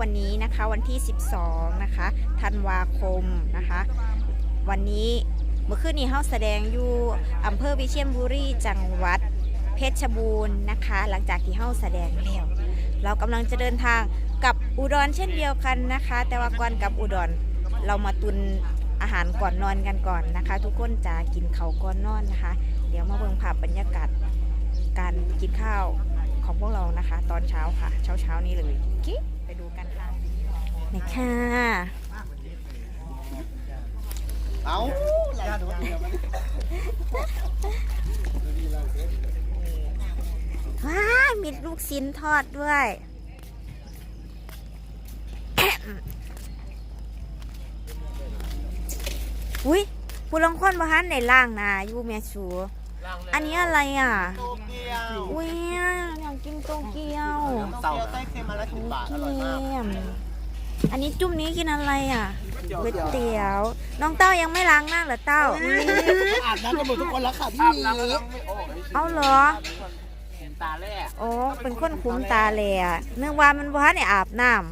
วันนี้นะคะวันที่ 12 นะคะธันวาคมนะคะ วันนี้เมื่อคืนนี้เฮาแสดงอยู่อำเภอวิเชียรบุรีจังหวัดเพชรบูรณ์นะคะ หลังจากที่เฮาแสดงแล้วเรากำลังจะเดินทางกับอุดรเช่นเดียวกันนะคะ แต่ว่าก่อนกลับอุดรเรามาตุนอาหารก่อนนอนกันก่อนนะคะ ทุกคนจะกินเขาก่อนนอนนะคะ เดี๋ยวมาเบิ่งภาพบรรยากาศการกินข้าวของพวกเรานะคะ ตอนเช้าค่ะ เช้าเช้านี้เลยกิ๊ ไปดูกันค่ะนี่ค่ะ เอาญาติคนเดียวมันว้ายมีลูกชิ้นทอดด้วย อุ้ยผู้ลงคนบ้านในล่างนะอยูเมียชูอันนี้อะไรอะโตเกียว อุ้ยอยากกินโตเกียวโตเกียวไส้เค็มมาละสิบบาทอร่อยมากเยี่ยมอันนี้จุ่มนี้กินอะไรอะก๋วยเตี๋ยว น้องเต้ายังไม่ล้างหน้าเหรอเต้าอาบน้ำกันหมดทุกคนแล้วค่ะพี่หมีเอาเหรอตาแรกโอ้เป็นคนคุ้มตาเลยอะนึกว่ามันบ้านเนี่ยอาบน้ำ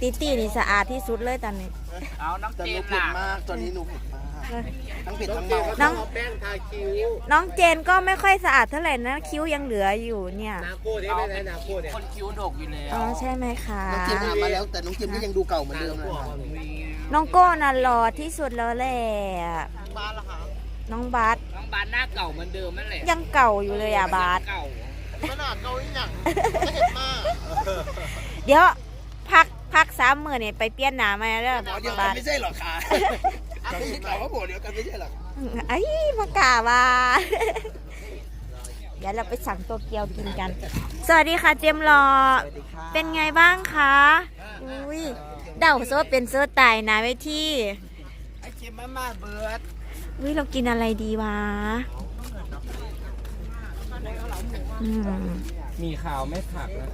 ตีตีนี่สะอาดที่สุดเลยตอนนี้ เอาน้องแต่เจหนูนเผ็ดล่ะมากตอนนี้หนูเผ็ดมาก ทั้งเผ็ดทั้งเมาน้องแป้งทาคิ้วน้องเจนก็ไม่ค่อยสะอาดเท่าไหร่นะ คิ้วยังเหลืออยู่เนี่ย นาโก้ได้ไหมนาโก้เนี่ยคนคิ้วดกอยู่แล้วอ๋อใช่ไหมคะ น้องจิมอาบมาแล้วแต่น้องจิมก็ยังดูเก่าเหมือนเดิมเลยค่ะน้องโก้น่ะหล่อที่สุดแล้วแหละบ้านละค่ะน้องบาสน้องบานหน้าเก่าเหมือนเดิมนั่นแหละยังเก่าอยู่เลยอะบาสเก่าขนาดเกาอีหยังไม่เผ็ดมากเดี๋ยวพักพักสามหมื่นเนี่ยไปเปลี่ยนหนามาแล้วหมอเดียวบากันสไม่ใช่หรอคะ ไม่ใช่ข่าวว่าหมอเดียวกันไม่ใช่หรอไอ้มากาว่าเดี๋ยวเราไปสั่งโตเกียวกินกัน สวัสดีค่ะเจมส์รอ เป็นไงบ้างคะ อุ้ยเดาโซเป็นโซตายนะไว้ที่ไอจิมมามาเบิร์ดอุ้ยเรากินอะไรดีวะอืมมีข่าวไม่ผักนะ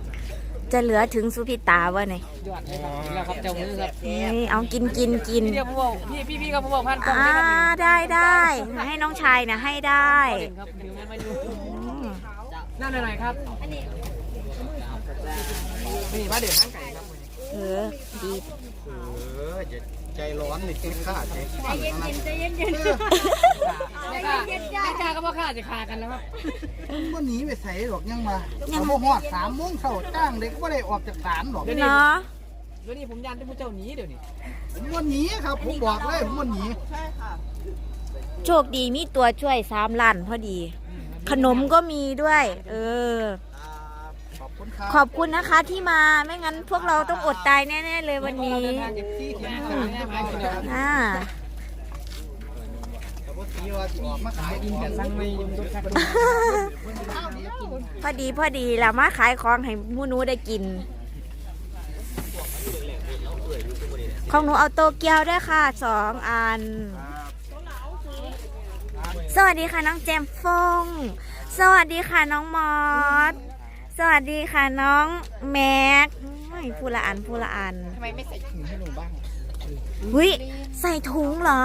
จะเหลือถึงสุพิตาวะเนี่ยยอดให้ผักแล้วครับเจ้ามือครับนี่เอากินกินกินพี่เดียวผู้บอกพี่พี่พี่กับผู้บอกพันกล่องอ่าได้ครับได้ได้ให้น้องชายนะให้ได้ครับเดี๋ยวมันมาดูอืมนั่นหน่อยครับนี่มาเดี๋ยวนั่งไก่ครับเออดีเออย่าใจร้อนนี่กินข้าใจใจเย็นไม่กล้าไม่กล้าก็เพราะข้าจะขากันแล้วครับวันนี้ไปใส่หรอกยังมาเอาพวกหอดสามโมงเช้าจ้างเด็กก็ได้ออกจากศาลหรอกเดี๋ยวนี้เนาะเดี๋ยวนี้ผมยันที่ผู้เจ้าหนีเดี๋ยวนี้ผมวันนี้ครับผมบอกเลยผมวันนี้โชคดีมีตัวช่วยสามล้านพอดี ขนมก็มีด้วย เออ ขอบคุณครับขอบคุณนะคะที่มาไม่งั้นพวกเราต้องอดตายแน่ ๆ เลยวันนี้เจ็บที่ที่สามครับอ่าแต่ว่าสีว่าสิออกมาขายกินกันสั่งไม่ยุ่งทุกท่านพอดีพอดีแล้วมาขายของให้หมูหนูได้กิน ของหนูเอาโตเกียวด้วยค่ะสองอัน สวัสดีค่ะน้องเจมส์ฟง สวัสดีค่ะน้องมอส สวัสดีค่ะน้องแม็กโอ้ยพูดละอันพูดละอันทำไมไม่ใส่ถุงให้หนูบ้างหุยใส่ถุงเหรอ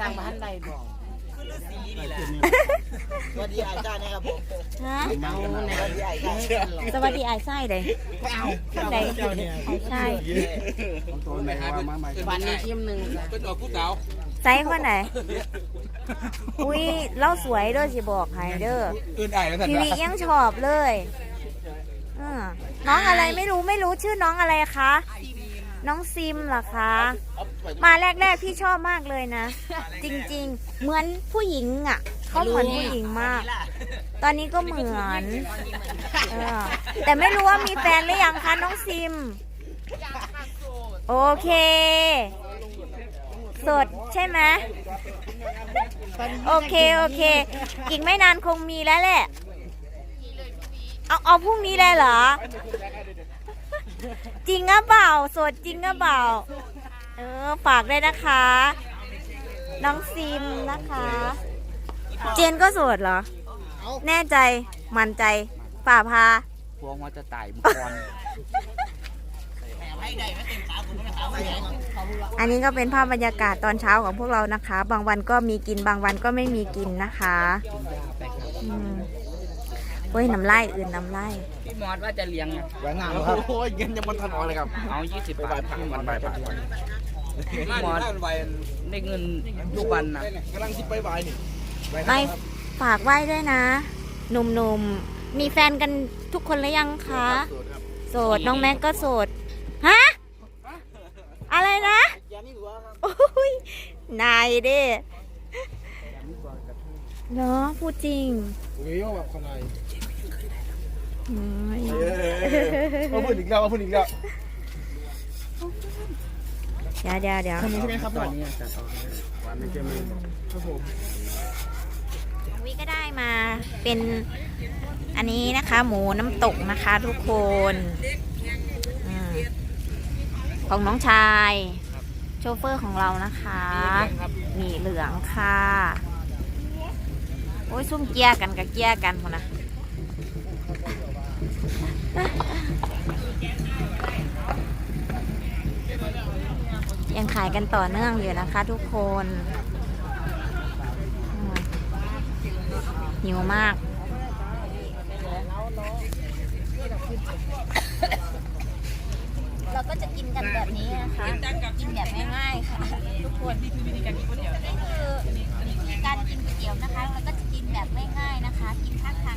สร้างบ้านใดบอกสวัสดีอาจารย์นะครับผมฮะสวัสดีอาจารย์สวัสดีไอ้ไส้เลยเอาข้างในไอ้ไส้ตัวไหนว่ามาใหม่วันนี้ชิมหนึ่งเป็นออกผู้สาวไส้คนไหน อุ้ยเล่าสวยเด้อสิบอกให้เด้ออื่นไอ้แล้วสันทีวียังชอบเลยเออ น้องอะไรไม่รู้ไม่รู้ชื่อน้องอะไรคะ น้องซิมเหรอคะ มาแรกๆพี่ชอบมากเลยนะ จริงๆ เหมือนผู้หญิงอะเขาเหมือนผู้หญิงมาก ตอนนี้ก็เหมือนเออแต่ไม่รู้ว่ามีแฟนหรือยังคะน้องซิม โอเค สดใช่ไหมโอเคโอเค อีกไม่นานคงมีแล้วแหละ เอาเอาพรุ่งนี้เลยเหรอ จริงอะเปล่าสดจริงอะเปล่าเออฝากด้วยนะคะ น้องซิมนะคะ เจนก็โสดเหรอ แน่ใจมั่นใจป่าพาพวงว่าจะตายบุกรอันนี้ก็เป็นภาพบรรยากาศตอนเช้าของพวกเรานะคะ บางวันก็มีกินบางวันก็ไม่มีกินนะคะอืม โอ้ยน้ำลายอื่นน้ำลายพี่มอสว่าจะเลี้ยงแหวนงามครับโอ้ยเงินยังมันทันออกเลยครับเอา20บาทพี่มอสไปไปพี่มอสได้เงินทุกวันนะกำลังคิดไปบายนี่ไม่ฝากไหว้ด้วยนะหนุ่มๆ มีแฟนกันทุกคนหรือยังคะ โสด น้องแม็กก็โสด ฮะ อะไรนะโอ้ยนายเด้เนาะพูดจริง โอ้ยว่าแบบคนไหน อืมมาพูดอีกแล้วมาพูดอีกแล้วเดี๋ยวเดี๋ยวเดี๋ยวคนนี้ใช่ไหมครับตอนนี้จะเอาครับผมวิก็ได้มาเป็นอันนี้นะคะ หมูน้ำตกนะคะทุกคนอืมของน้องชาย โชเฟอร์ของเรานะคะมีเหลืองค่ะ โอ้ยซุ่มเกียร์กันกับเกียร์กันคนนะยังขายกันต่อเนื่องอยู่นะคะทุกคนหิวมากเราก็จะกินกันแบบนี้นะคะ กินแบบง่ายๆค่ะ ทุกคนนี่คือวิธีการกินก๋วยเตี๋ยวนี่คือวิธีการกินก๋วยเตี๋ยวนะคะ เราก็จะกินแบบง่ายๆนะคะ กินข้างทาง